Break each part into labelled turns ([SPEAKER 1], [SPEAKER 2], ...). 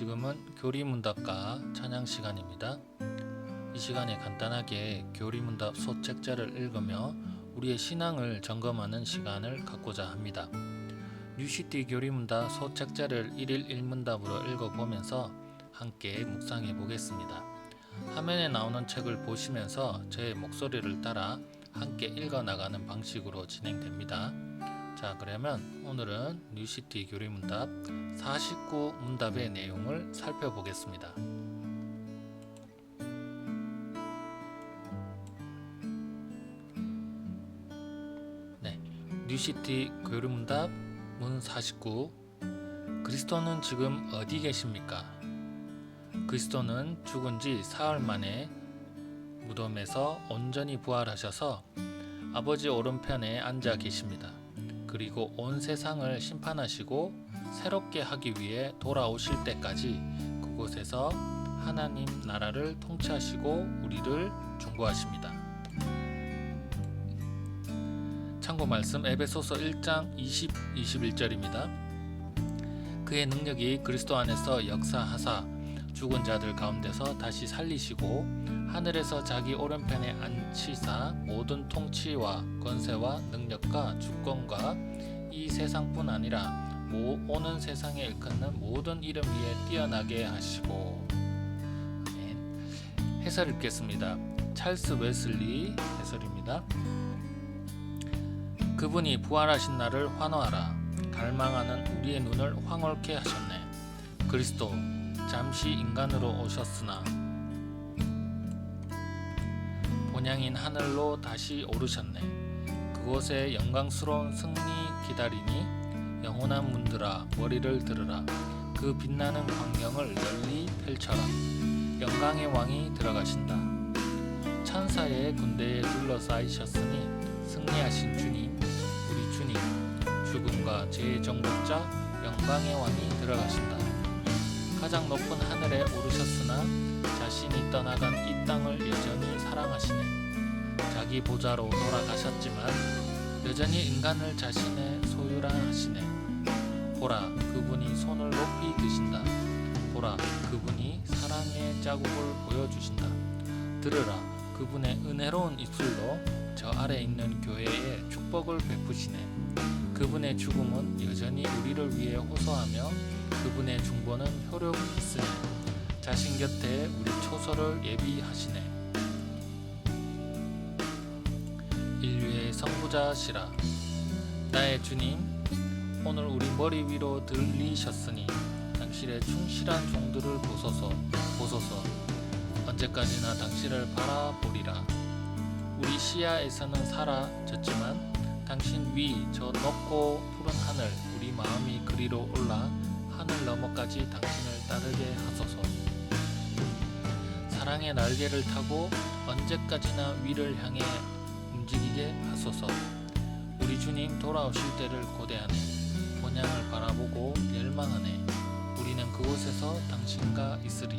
[SPEAKER 1] 네, 지금은 교리문답과 찬양 시간입니다. 이 시간에 간단하게 교리문답 소책자를 읽으며 우리의 신앙을 점검하는 시간을 갖고자 합니다. 뉴시티 교리문답 소책자를 1일 1문답으로 읽어보면서 함께 묵상해 보겠습니다. 화면에 나오는 책을 보시면서 제 목소리를 따라 함께 읽어 나가는 방식으로 진행됩니다. 자, 그러면 오늘은 뉴시티 교리문답 49 문답의 내용을 살펴보겠습니다. 네, 뉴시티 교리문답 문 49. 그리스도는 지금 어디 계십니까? 그리스도는 죽은 지 사흘 만에 무덤에서 온전히 부활하셔서 아버지 오른편에 앉아 계십니다. 그리고 온 세상을 심판하시고 새롭게 하기 위해 돌아오실 때까지 그곳에서 하나님 나라를 통치하시고 우리를 중보하십니다. 참고 말씀 에베소서 1장 20 21절입니다. 그의 능력이 그리스도 안에서 역사하사 죽은 자들 가운데서 다시 살리시고 하늘에서 자기 오른편에 앉히사 모든 통치와 권세와 능력과 주권과 이 세상뿐 아니라 모 오는 세상에 일컫는 모든 이름 위에 뛰어나게 하시고 아멘. 해설 읽겠습니다. 찰스 웨슬리 해설입니다. 그분이 부활하신 날을 환호하라. 갈망하는 우리의 눈을 황홀케 하셨네. 그리스도 잠시 인간으로 오셨으나 본향인 하늘로 다시 오르셨네. 그곳에 영광스러운 승리 기다리니 영원한 문들아 머리를 들으라. 그 빛나는 광경을 널리 펼쳐라. 영광의 왕이 들어가신다. 천사의 군대에 둘러싸이셨으니 승리하신 주님, 우리 주님, 죽음과 죄의 정복자 영광의 왕이 들어가신다. 가장 높은 하늘에 오르셨으나 자신이 떠나간 이 땅을 여전히 사랑하시네. 자기 보좌로 돌아가셨지만 여전히 인간을 자신의 소유라 하시네. 보라, 그분이 손을 높이 드신다. 보라, 그분이 사랑의 자국을 보여주신다. 들으라, 그분의 은혜로운 입술로 저 아래 있는 교회에 축복을 베푸시네. 그분의 죽음은 여전히 우리를 위해 호소하며 그분의 중보는 효력 있으니 자신 곁에 우리 초소를 예비하시네. 인류의 성부자시라. 나의 주님 오늘 우리 머리 위로 들리셨으니 당신의 충실한 종들을 보소서 보소서. 언제까지나 당신을 바라보리라. 우리 시야에서는 사라졌지만 당신 위 저 높고 푸른 하늘 우리 마음이 그리로 올라 하늘 너머까지 당신을 따르게 하소서. 사랑의 날개를 타고 언제까지나 위를 향해 움직이게 하소서. 우리 주님 돌아오실 때를 고대하네. 본향을 바라보고 열망하네. 우리는 그곳에서 당신과 있으리.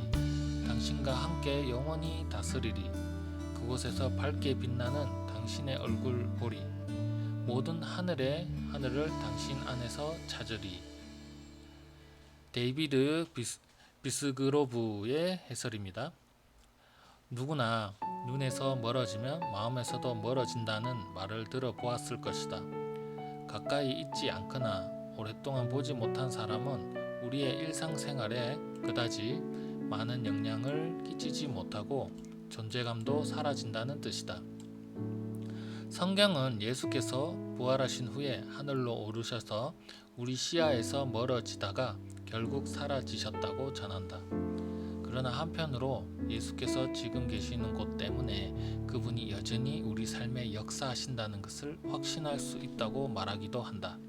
[SPEAKER 1] 당신과 함께 영원히 다스리리. 그곳에서 밝게 빛나는 당신의 얼굴 보리. 모든 하늘의 하늘을 당신 안에서 찾으리 데이비드 비스, 비스그로브의 해설입니다. 누구나 눈에서 멀어지면 마음에서도 멀어진다는 말을 들어보았을 것이다. 가까이 있지 않거나 오랫동안 보지 못한 사람은 우리의 일상생활에 그다지 많은 영향을 끼치지 못하고 존재감도 사라진다는 뜻이다. 성경은 예수께서 부활하신 후에 하늘로 오르셔서 우리 시야에서 멀어지다가 결국 사라지셨다고 전한다. 그러나 한편으로 예수께서 지금 계시는 곳 때문에 그분이 여전히 우리 삶에 역사하신다는 것을 확신할 수 있다고 말하기도 한다.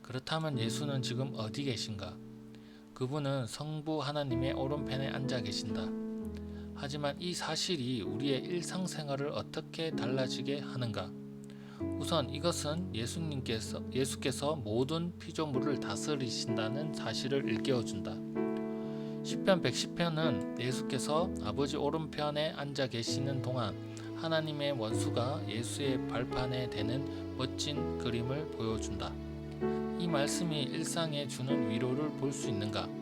[SPEAKER 1] 그렇다면 예수는 지금 어디 계신가? 그분은 성부 하나님의 오른편에 앉아 계신다. 하지만 이 사실이 우리의 일상생활을 어떻게 달라지게 하는가? 우선 이것은 예수님께서 예수께서 모든 피조물을 다스리신다는 사실을 일깨워 준다. 시편 110편은 예수께서 아버지 오른편에 앉아 계시는 동안 하나님의 원수가 예수의 발판에 대는 멋진 그림을 보여준다. 이 말씀이 일상에 주는 위로를 볼 수 있는가?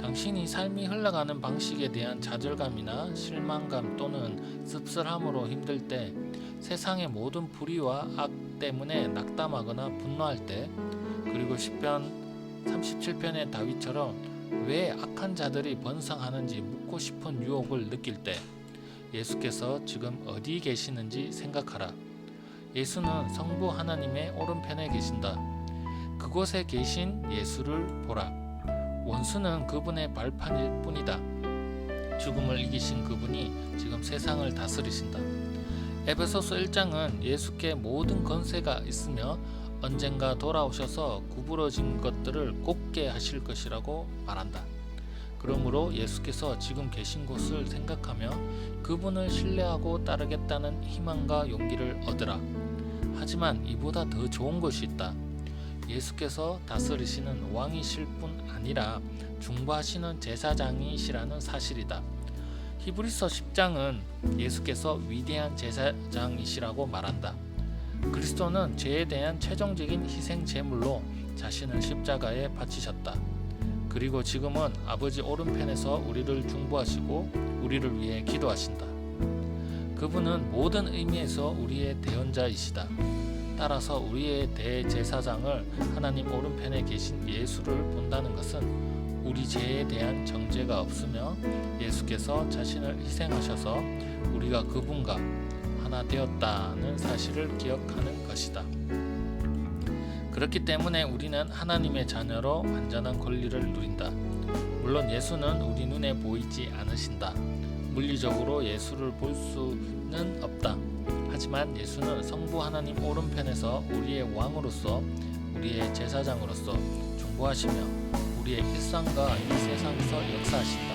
[SPEAKER 1] 당신이 삶이 흘러가는 방식에 대한 좌절감이나 실망감 또는 씁쓸함으로 힘들 때 세상의 모든 불의와 악 때문에 낙담하거나 분노할 때 그리고 10편 37편의 다윗처럼 왜 악한 자들이 번성하는지 묻고 싶은 유혹을 느낄 때 예수께서 지금 어디 계시는지 생각하라. 예수는 성부 하나님의 오른편에 계신다. 그곳에 계신 예수를 보라. 원수는 그분의 발판일 뿐이다. 죽음을 이기신 그분이 지금 세상을 다스리신다. 에베소서 1장은 예수께 모든 권세가 있으며 언젠가 돌아오셔서 구부러진 것들을 곱게 하실 것이라고 말한다. 그러므로 예수께서 지금 계신 곳을 생각하며 그분을 신뢰하고 따르겠다는 희망과 용기를 얻으라. 하지만 이보다 더 좋은 것이 있다. 예수께서 다스리시는 왕이실 뿐 아니라 중보하시는 제사장이시라는 사실이다. 히브리서 10장은 예수께서 위대한 제사장이시라고 말한다. 그리스도는 죄에 대한 최종적인 희생 제물로 자신을 십자가에 바치셨다. 그리고 지금은 아버지 오른편에서 우리를 중보하시고 우리를 위해 기도하신다. 그분은 모든 의미에서 우리의 대언자이시다. 따라서 우리의 대제사장을 하나님 오른편에 계신 예수를 본다는 것은 우리 죄에 대한 정죄가 없으며 예수께서 자신을 희생하셔서 우리가 그분과 하나 되었다는 사실을 기억하는 것이다. 그렇기 때문에 우리는 하나님의 자녀로 완전한 권리를 누린다. 물론 예수는 우리 눈에 보이지 않으신다. 물리적으로 예수를 볼 수는 없다. 하지만 예수는 성부 하나님 오른편에서 우리의 왕으로서 우리의 제사장으로서 중보하시며 우리의 일상과 이 세상에서 역사하신다.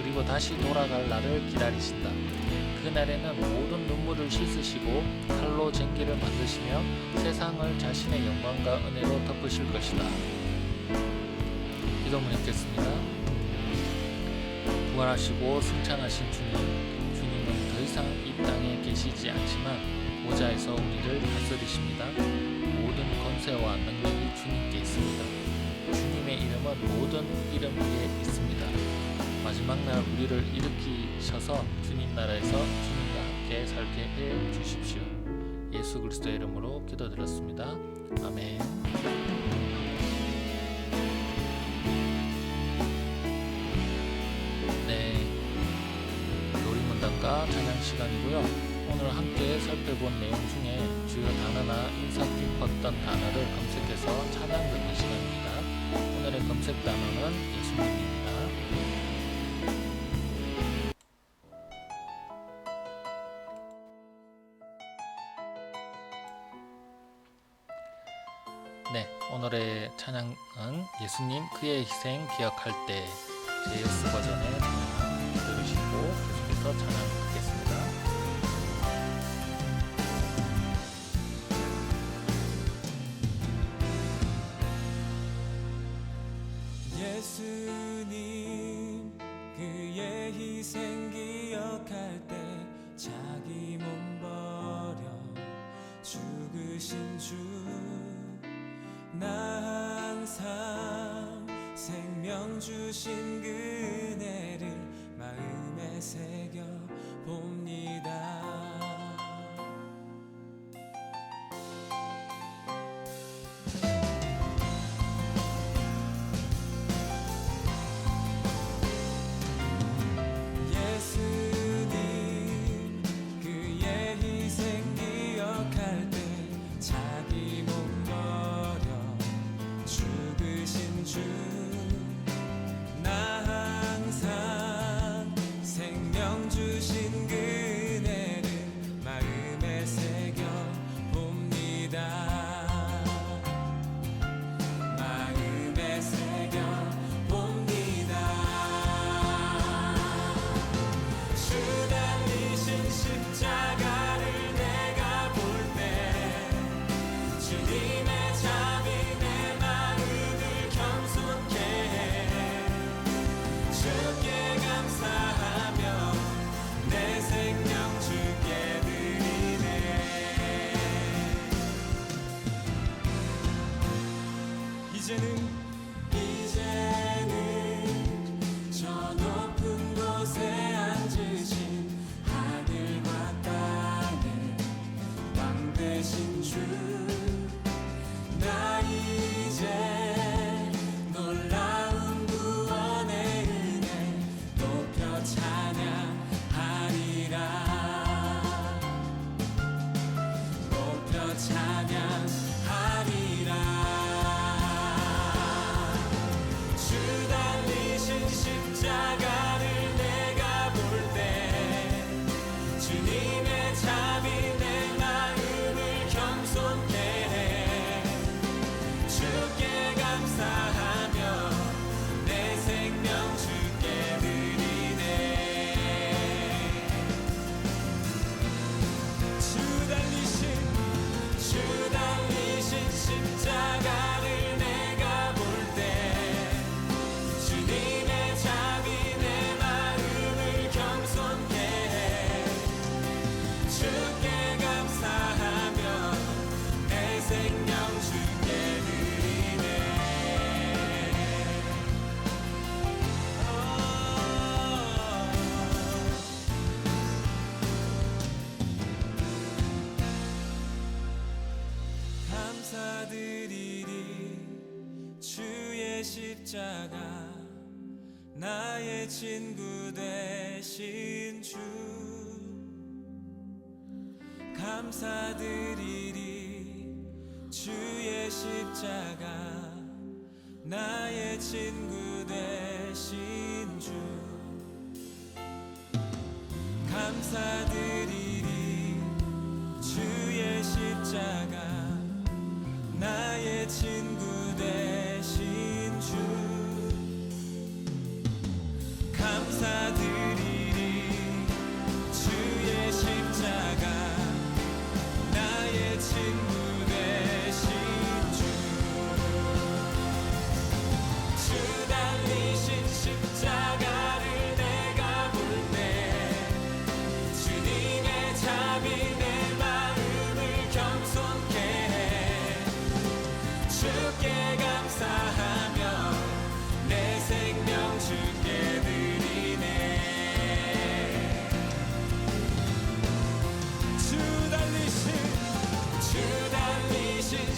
[SPEAKER 1] 그리고 다시 돌아갈 날을 기다리신다. 그날에는 모든 눈물을 씻으시고 칼로 쟁기를 만드시며 세상을 자신의 영광과 은혜로 덮으실 것이다. 기도문 읽겠습니다. 부활하시고 승천하신 주님, 계시지 않지만 보좌에서 우리를 다스리십니다. 모든 권세와 능력이 주님께 있습니다. 주님의 이름은 모든 이름 위에 있습니다. 마지막 날 우리를 일으키셔서 주님 나라에서 주님과 함께 살게 해 주십시오. 예수 그리스도의 이름으로 기도드렸습니다. 아멘. 네, 찬양 시간이고요. 오늘 함께 살펴본 내용 중에 주요 단어나 인상 깊었던 단어를 검색해서 찬양 듣는 시간입니다. 오늘의 검색 단어는 예수님입니다. 네, 오늘의 찬양은 예수님 그의 희생 기억할 때 JS 버전의 찬양 들으시고 계속해서 찬양 듣겠습니다.
[SPEAKER 2] 죽으신 주 나 항상 생명 주신 그 gecenin 나가 나의 친구 되신 주. 감사드리리. 주의 십자가 나의 친구 되신 주. 감사드리리. 주의 십자가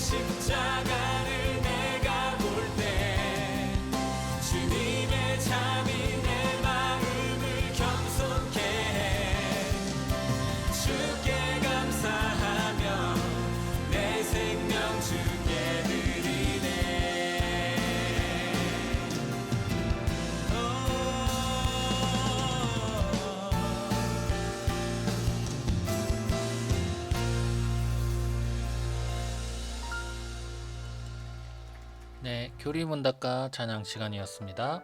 [SPEAKER 2] 십자가
[SPEAKER 1] 교리문 닦아 찬양 시간이었습니다.